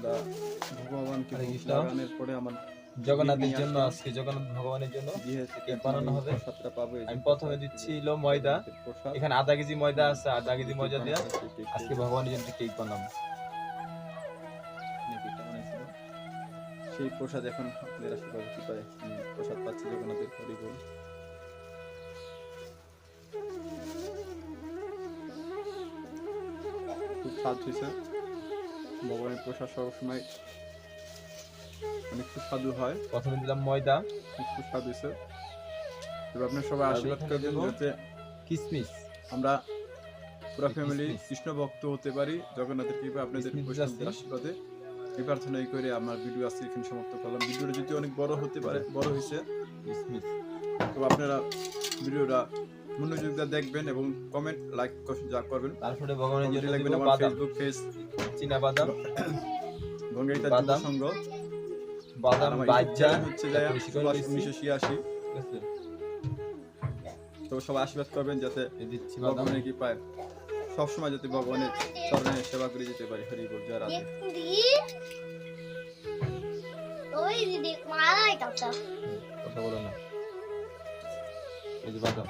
আমরা ভগবানকে লাগানোর পরে আমার জগন্নাথের জন্য আজকে জগন্নাথ ভগবানের জন্য বানানো হবে। আমি প্রথমে দিচ্ছি হলো ময়দা। এখানে আধা কেজি ময়দা আছে আধা কেজি ময়দা দিয়ে। আজকে ভগবানের জন্য কেক বানাবো। সেই প্রসাদ এখন আপনারা সবাই কি পায় প্রসাদ পাচ্ছি জগন্নাথের হরিবোল খুব স্বাদ হয়েছে। ভগবানের প্রসাদ সবসময় অনেক সুস্বাদু হয়। প্রথমে দিলাম ময়দা। খুব সুস্বাদ হয়েছে। এবার আপনার সবাই আশীর্বাদ করবেন দেবো যাতে কিসমিস। আমরা পুরো ফ্যামিলি। কৃষ্ণ ভক্ত হতে পারি। জগন্নাথের কৃপা আপনাদের। আশীর্বাদে এই প্রার্থনাই করে আমার ভিডিও আজকে এখানে সমাপ্ত করলাম। ভিডিওটা যদি অনেক বড় হতে পারে বড় হয়েছে কিসমিস। তো আপনারা ভিডিওটা মনোযোগ দিয়ে দেখবেন এবং কমেন্ট লাইক যা করবেন। তারপরে ভগবানের জন্য লিখবেন দেবো আমার ফেসবুক পেজ চীনা বাদাম। গঙ্গাইতা যুব বাদাম, সংঘ বাদাম বাজ্জা হচ্ছে যায়। উনিশশো ছিয়াশি? তো সবাই আশীর্বাদ করবেন যাতে এই দিচ্ছি ভগবানের কি পায় সবসময় যাতে ভগবানের চরণে সেবা করে যেতে পারি। হরি বল জয় রাধে। কথা বলো না। এই যে বাদাম।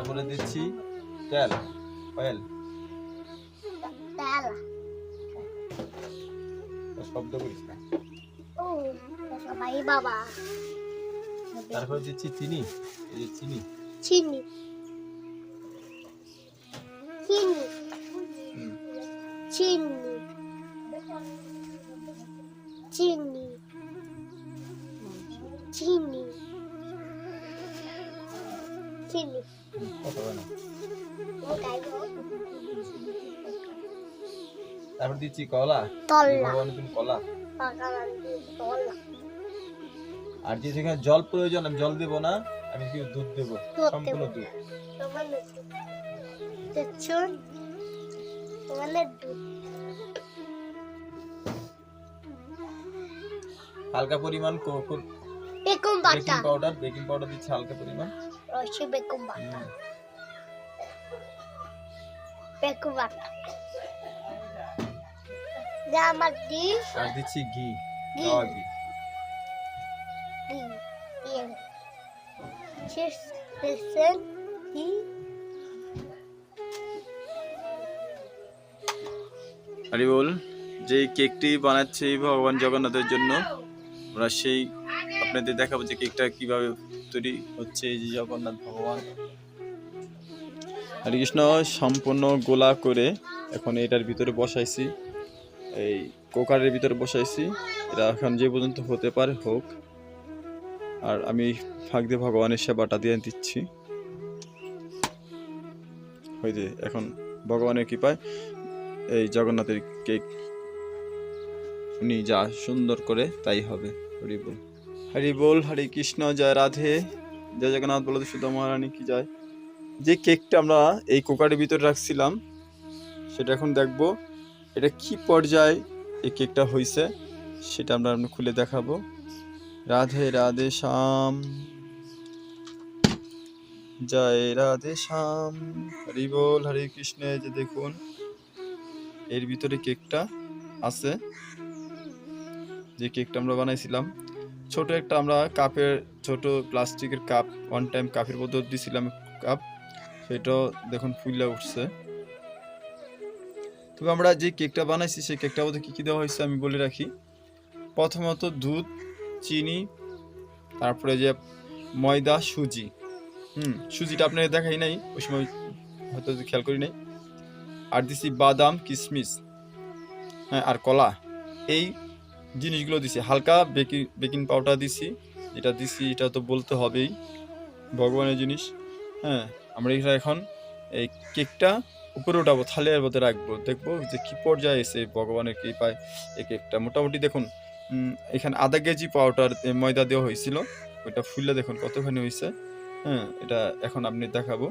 তারপরে দিচ্ছি। তেল অয়েল। শব্দ করিস না। বাবা। তারপরে দিচ্ছি চিনি এই যে চিনি। চিনি। চিনি। চিনি। তারপর দিচ্ছি কলা। ভগবানের জন্য কলা। আর যে যেখানে জল প্রয়োজন আমি জল দেবো না আমি কি দুধ দেবো সম্পূর্ণ দুধ। হালকা পরিমাণ বেকিং পাউডার। বেকিং পাউডার দিচ্ছি হালকা পরিমাণ। বাটা হুম। আমার দি আর দিচ্ছি ঘি ঘি। শেষ হরি বল যে কেকটি বানাচ্ছে এই ভগবান জগন্নাথের জন্য আমরা সেই আপনাদের দেখাবো যে কেকটা কীভাবে তৈরি হচ্ছে এই যে জগন্নাথ ভগবান। হরে কৃষ্ণ সম্পূর্ণ গোলা করে এখন এটার ভিতরে বসাইছি। এই কোকারের ভিতরে বসাইছি এটা এখন যে পর্যন্ত হতে পারে হোক। আর আমি ফাঁক দিয়ে ভগবানের সেবাটা দিয়ে দিচ্ছি। যে এখন ভগবানের কৃপায় এই জগন্নাথের কেক উনি যা সুন্দর করে তাই হবে। হরি বল। হরি বল, হরে কৃষ্ণ, জয় রাধে। জয় জগন্নাথ বলতে সুধা মহারানী কি যায় যে কেকটা আমরা এই কোকারের ভিতরে রাখছিলাম, সেটা এখন দেখব। এটা কি পর্যায়ে? এই কেকটা হয়েছে সেটা আমরা আমরা খুলে দেখাবো। রাধে রাধে শ্যাম। জয় রাধে শ্যাম। হরি বল, হরে কৃষ্ণ যে দেখুন, এর ভিতরে কেকটা আছে। যে কেকটা আমরা বানাইছিলাম, ছোট একটা আমরা কাপের, ছোট প্লাস্টিকের কাপ ওয়ান টাইম কাপের মধ্যে দিছিলাম কাপ। সেটাও দেখুন ফুলে উঠছে। তবে আমরা যে কেকটা বানাইছি, সেই কেকটার মধ্যে কী কী দেওয়া হয়েছে আমি বলে রাখি। প্রথমত দুধ, চিনি, তারপরে যে ময়দা, সুজি। হুম, সুজিটা আপনাকে দেখাই নাই ওই সময় হয়তো খেয়াল করি নাই। আর দিছি বাদাম কিশমিশ হ্যাঁ আর কলা। এই জিনিসগুলো দিছি। হালকা বেকিং বেকিং পাউডার দিছি। এটা দিছি, এটা তো বলতে হবেই। ভগবানের জিনিস। হ্যাঁ আমরা এখন এই কেকটা উপরে উঠাবো, থালের মধ্যে রাখব। দেখব যে কি পর্যায়ে এসে ভগবানের কৃপায় এই কেকটা মোটামুটি দেখুন এখানে আধা কেজি পাউডার ময়দা দেওয়া হয়েছিল। ওইটা ফুললে দেখুন কতখানি হয়েছে। হ্যাঁ এটা এখন আপনি দেখাবো।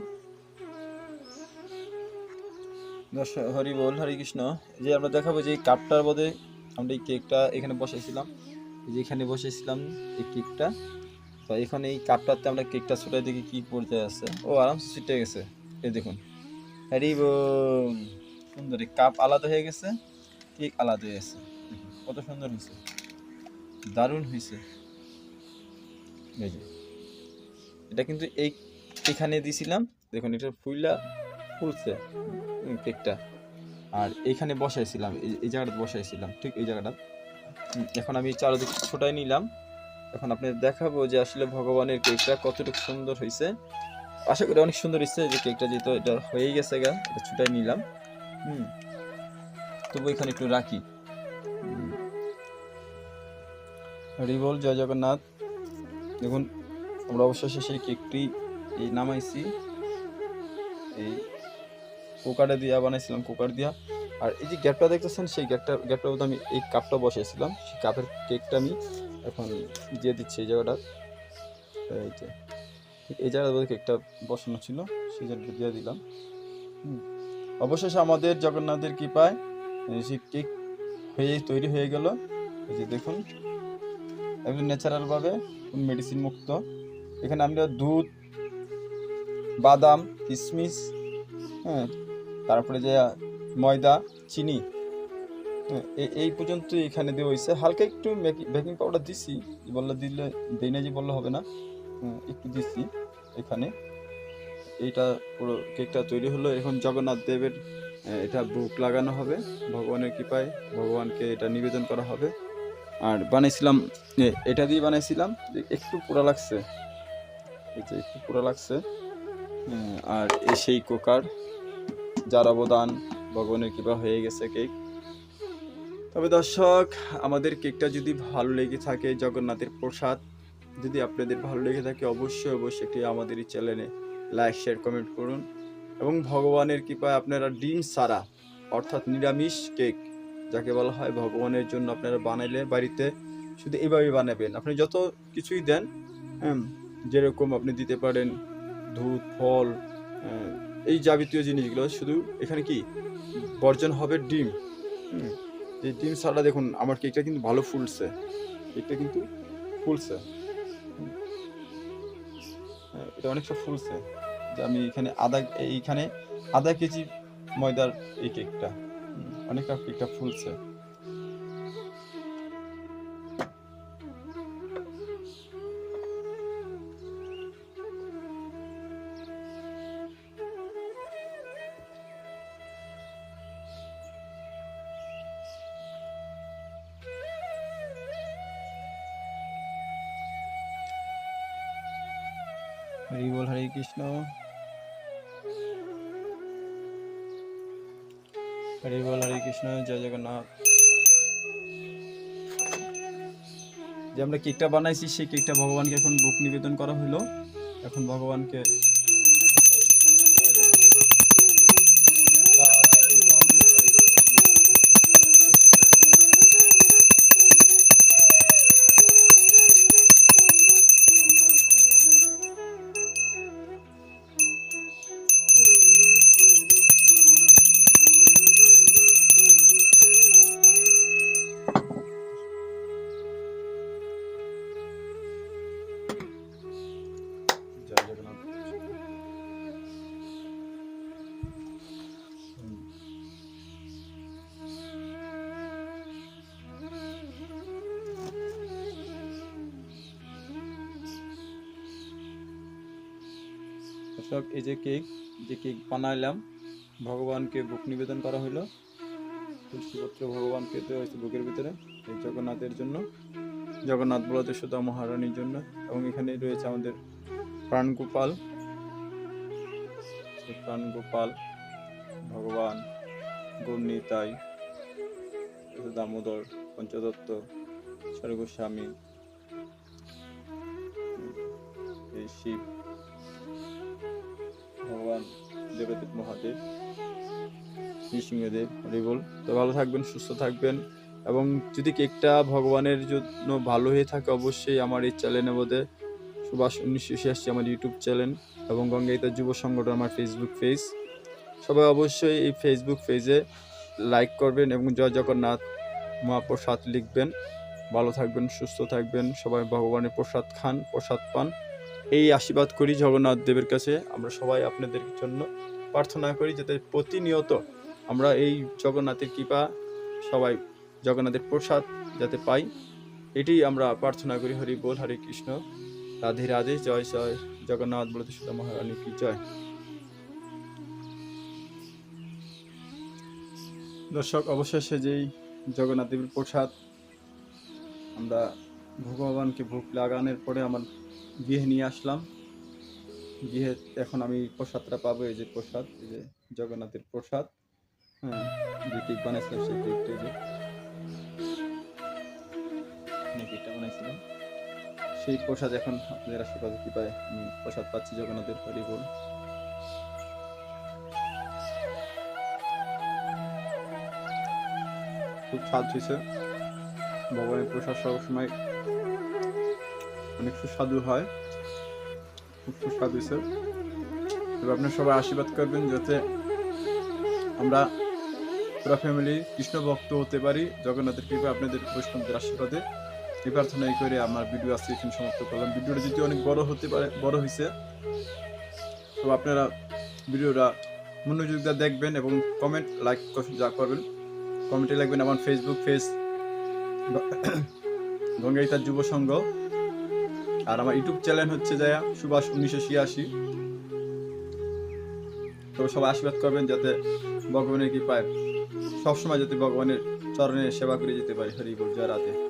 দর্শক, হরি বল, হরে কৃষ্ণ। যে আমরা দেখাবো যে এই কাপটার মধ্যে আমরা এই কেকটা এখানে বসেছিলাম যে এখানে বসাইছিলাম এই কেকটা। তো এখানে এই কাপটাতে আমরা কেকটা ছোটাই দেখি কি পর্যায়ে আছে। ও, আরামসে ছিটে গেছে। এই দেখুন। হ্যারি সুন্দর, কাপ আলাদা হয়ে গেছে, কেক আলাদা হয়ে গেছে। কত সুন্দর হয়েছে। দারুণ হয়েছে। এটা কিন্তু এই এখানে দিছিলাম, দেখুন এটা ফুললা ফুলছে কেকটা। আর এখানে বসাইছিলাম, এই জায়গাটা বসাইছিলাম, ঠিক এই জায়গাটা। এখন আমি চারদিক ছোটাই নিলাম। এখন আপনাদের দেখাবো যে আসলে ভগবানের কেকটা কতটুকু সুন্দর হয়েছে। আশা করি অনেক সুন্দর ইচ্ছে যে কেকটা যেহেতু এটা হয়েই গেছে গা, এটা ছুটাই নিলাম। হুম, তবু এখানে একটু রাখি। হুম। হরি বল, জয় জগন্নাথ। দেখুন, আমরা অবশেষে সেই কেকটি এই নামাইছি। এই কুকারে দিয়া বানাইছিলাম, কুকার দিয়া। আর এই যে গ্যাপটা দেখতেছেন, সেই গ্যাপটা গ্যাপটার মধ্যে আমি এই কাপটা বসাইছিলাম। সেই কাপের কেকটা আমি এখন দিয়ে দিচ্ছি এই জায়গাটা এই যে। এই জায়গার মধ্যে কেকটা বসানো ছিল সেই জায়গাটা দিয়ে দিলাম। অবশেষে আমাদের জগন্নাথের কৃপায় সেই কেক হয়ে তৈরি হয়ে গেল। এই যে দেখুন একদম ন্যাচারালভাবে মেডিসিন মুক্ত। এখানে আমরা দুধ বাদাম কিশমিশ হ্যাঁ তারপরে যে ময়দা চিনি হ্যাঁ, এই পর্যন্ত এখানে দেওয়া হয়েছে। হালকা একটু বেকিং পাউডার দিছি বললে দিলে দেই না যে বললে হবে না। হ্যাঁ, একটু দিছি। এখানে। এইটা পুরো কেকটা তৈরি হলো। এখন জগন্নাথ দেবের এটা বুক লাগানো হবে। ভগবানের কৃপায় ভগবানকে এটা নিবেদন করা হবে। আর বানাইছিলাম এটা দিয়ে বানাইছিলাম। একটু পোড়া লাগছে। একটু পোড়া লাগছে। আর সেই কোকার যার অবদান ভগবানের কৃপা হয়ে গেছে কেক। তবে দর্শক, আমাদের কেকটা যদি ভালো লেগে থাকে জগন্নাথের প্রসাদ যদি আপনাদের ভালো লেগে থাকে, অবশ্যই অবশ্যই একটি আমাদের এই চ্যানেলে লাইক, শেয়ার, কমেন্ট করুন। এবং ভগবানের কৃপায় আপনারা ডিম সারা অর্থাৎ নিরামিষ কেক, যাকে বলা হয় ভগবানের জন্য আপনারা বানাইলে বাড়িতে শুধু এইভাবে বানাবেন। আপনি যত কিছুই দেন হ্যাঁ যেরকম আপনি দিতে পারেন দুধ, ফল এই যাবতীয় জিনিসগুলো, শুধু এখানে কি? বর্জন হবে ডিম। এই ডিম ছাড়া দেখুন, আমার কেকটা কিন্তু ভালো ফুলছে। কেকটা কিন্তু ফুলছে। এটা অনেকটা ফুলছে। যে আমি এখানে আধা এইখানে আধা কেজি ময়দার এই কেকটা। অনেকটা কেকটা ফুলছে। হরি বল, হরে কৃষ্ণ। হরি বল, হরে কৃষ্ণ, জয় জগন্নাথ। যে আমরা কেকটা বানাইছি, সেই কেকটা ভগবানকে এখন বুক নিবেদন করা হলো এখন ভগবানকে দর্শক এই যে কেক যে কেক বানাইলাম, ভগবানকে বুক নিবেদন করা হলো তুলসীপত্র ভগবানকে দেওয়া হয়েছে বুকের ভিতরে, এই জগন্নাথের জন্য। জগন্নাথ সুধা মহারানীর জন্য, এবং এখানে রয়েছে আমাদের প্রাণগোপাল। প্রাণগোপাল, ভগবান গৌরনীতাই দামোদর, পঞ্চদত্ত, স্বর্গস্বামী, এই শিব। ভগবান দেবদেব মহাদেব নৃসিংহদেব হরিবল তো ভালো থাকবেন, সুস্থ থাকবেন এবং যদি কেকটা ভগবানের জন্য ভালো হয়ে থাকে অবশ্যই আমার এই চ্যানেলের মধ্যে সুভাষ উনিশশো ছিয়াশি আমার ইউটিউব চ্যানেল এবং গঙ্গাইতা যুব সংগঠন আমার ফেসবুক পেজ সবাই অবশ্যই এই ফেসবুক পেজে লাইক করবেন এবং জয় জগন্নাথ মহাপ্রসাদ লিখবেন। ভালো থাকবেন, সুস্থ থাকবেন, সবাই ভগবানের প্রসাদ খান, প্রসাদ পান। এই আশীর্বাদ করি জগন্নাথ দেবের কাছে। আমরা সবাই আপনাদের জন্য প্রার্থনা করি যাতে প্রতিনিয়ত আমরা এই জগন্নাথের কৃপা, সবাই জগন্নাথের প্রসাদ যাতে পাই। এটি আমরা প্রার্থনা করি। হরি বল, হরে কৃষ্ণ। রাধে রাধে, জয় জয়। জগন্নাথ বলতে সুদা মহারানী কি জয়। দর্শক, অবশেষে যেই জগন্নাথ দেবের প্রসাদ, আমরা ভগবানকে ভোগ লাগানোর পরে আমার গৃহে নিয়ে আসলাম। গৃহে এখন আমি প্রসাদটা পাবো, এই যে প্রসাদ, এই যে জগন্নাথের প্রসাদ। হ্যাঁ যে কেক বানাইছিলাম, সেই যে কেকটা সেই প্রসাদ এখন আপনাদের আশীর্বাদ কি পায় আমি প্রসাদ পাচ্ছি জগন্নাথের বল খুব স্বাদ হয়েছে। ভগবানের প্রসাদ সবসময় অনেক সুস্বাদু হয়। খুব সুস্বাদু হয়েছে তবে আপনার সবাই আশীর্বাদ করবেন যাতে আমরা পুরো ফ্যামিলি কৃষ্ণ ভক্ত হতে পারি। জগন্নাথের কৃপা আপনাদের বৈষ্ণবদের আশীর্বাদে। এই প্রার্থনাই করে আমার ভিডিও আজকে এখানে সমাপ্ত করলাম। ভিডিওটা যদি অনেক বড় হতে পারে, বড় হয়েছে তো আপনারা ভিডিওটা মনোযোগ দিয়ে দেখবেন এবং কমেন্ট লাইক যা করবেন। কমেন্টে লিখবেন আমার ফেসবুক পেজ গঙ্গাইতা যুব সংঘ। আর আমার ইউটিউব চ্যানেল হচ্ছে জায়া সুভাষ উনিশশো ছিয়াশি। তো সবাই আশীর্বাদ করবেন যাতে ভগবানের কৃপায় সবসময় যাতে ভগবানের চরণে সেবা করে যেতে পারি, হরি বল, জয় রাধে।